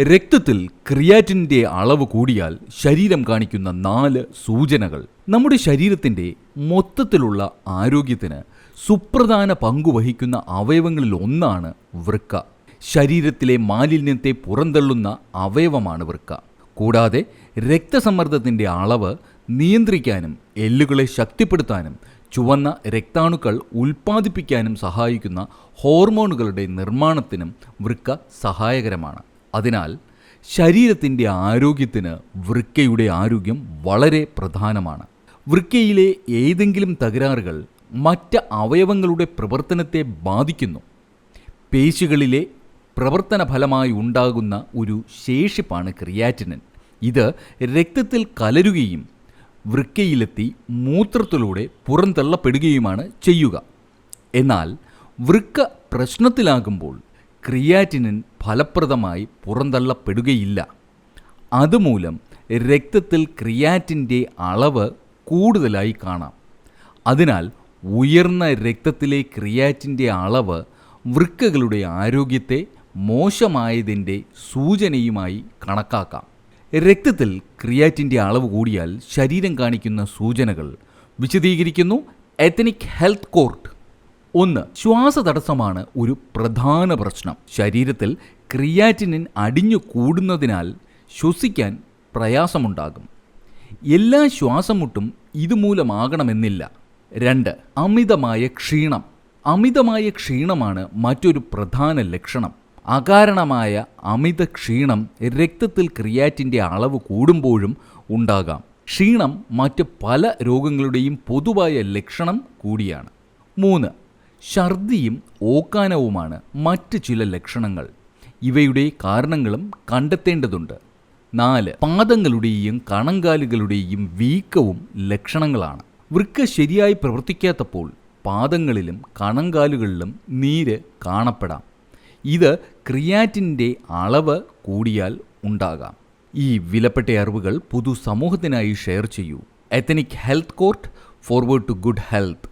രക്തത്തിൽ ക്രിയാറ്റിന്റെ അളവ് കൂടിയാൽ ശരീരം കാണിക്കുന്ന നാല് സൂചനകൾ. നമ്മുടെ ശരീരത്തിന്റെ മൊത്തത്തിലുള്ള ആരോഗ്യത്തിന് സുപ്രധാന പങ്കുവഹിക്കുന്ന അവയവങ്ങളിൽ ഒന്നാണ് വൃക്ക. ശരീരത്തിലെ മാലിന്യത്തെ പുറന്തള്ളുന്ന അവയവമാണ് വൃക്ക. കൂടാതെ രക്തസമ്മർദ്ദത്തിന്റെ അളവ് നിയന്ത്രിക്കാനും എല്ലുകളെ ശക്തിപ്പെടുത്താനും ചുവന്ന രക്താണുക്കൾ ഉൽപ്പാദിപ്പിക്കാനും സഹായിക്കുന്ന ഹോർമോണുകളുടെ നിർമ്മാണത്തിനും വൃക്ക സഹായകരമാണ്. അതിനാൽ ശരീരത്തിന്റെ ആരോഗ്യത്തിന് വൃക്കയുടെ ആരോഗ്യം വളരെ പ്രധാനമാണ്. വൃക്കയിലെ ഏതെങ്കിലും തകരാറുകൾ മറ്റ് അവയവങ്ങളുടെ പ്രവർത്തനത്തെ ബാധിക്കുന്നു. പേശികളിലെ പ്രവർത്തന ഫലമായി ഉണ്ടാകുന്ന ഒരു ശേഷിപ്പാണ് ക്രിയാറ്റിനൻ. ഇത് രക്തത്തിൽ കലരുകയും വൃക്കയിലെത്തി മൂത്രത്തിലൂടെ പുറന്തള്ളപ്പെടുകയുമാണ് ചെയ്യുക. എന്നാൽ വൃക്ക പ്രശ്നത്തിലാകുമ്പോൾ ക്രിയാറ്റിനിൻ ഫലപ്രദമായി പുറന്തള്ളപ്പെടുകയില്ല. അതുമൂലം രക്തത്തിൽ ക്രിയാറ്റിന്റെ അളവ് കൂടുതലായി കാണാം. അതിനാൽ ഉയർന്ന രക്തത്തിലെ ക്രിയാറ്റിന്റെ അളവ് വൃക്കകളുടെ ആരോഗ്യത്തെ മോശമായതിന്റെ സൂചനയുമായി കണക്കാക്കാം. രക്തത്തിൽ ക്രിയാറ്റിന്റെ അളവ് കൂടിയാൽ ശരീരം കാണിക്കുന്ന സൂചനകൾ വിശദീകരിക്കുന്നു. എത്തനിക് ഹെൽത്ത് കോർട്ട് ഒന്ന് ശ്വാസതടസ്സമാണ് ഒരു പ്രധാന പ്രശ്നം. ശരീരത്തിൽ ക്രിയാറ്റിനിൻ അടിഞ്ഞു കൂടുന്നതിനാൽ ശ്വസിക്കാൻ പ്രയാസമുണ്ടാകും. എല്ലാ ശ്വാസമുട്ടും ഇതുമൂലമാകണമെന്നില്ല. രണ്ട് അമിതമായ ക്ഷീണം. അമിതമായ ക്ഷീണമാണ് മറ്റൊരു പ്രധാന ലക്ഷണം. അകാരണമായ അമിത ക്ഷീണം രക്തത്തിൽ ക്രിയാറ്റിന്റെ അളവ് കൂടുമ്പോഴും ഉണ്ടാകാം. ക്ഷീണം മറ്റ് പല രോഗങ്ങളുടെയും പൊതുവായ ലക്ഷണം കൂടിയാണ്. മൂന്ന് ഛർദിയും ഓക്കാനവുമാണ് മറ്റ് ചില ലക്ഷണങ്ങൾ. ഇവയുടെ കാരണങ്ങളും കണ്ടെത്തേണ്ടതുണ്ട്. നാല് പാദങ്ങളുടെയും കണങ്കാലുകളുടെയും വീക്കവും ലക്ഷണങ്ങളാണ്. വൃക്ക ശരിയായി പ്രവർത്തിക്കാത്തപ്പോൾ പാദങ്ങളിലും കണങ്കാലുകളിലും നീര് കാണപ്പെടാം. ഇത് ക്രിയാറ്റിന്റെ അളവ് കൂടിയാൽ ഉണ്ടാകാം. ഈ വിലപ്പെട്ട അറിവുകൾ പൊതുസമൂഹത്തിനായി ഷെയർ ചെയ്യൂ. Ethnic health court forward to good health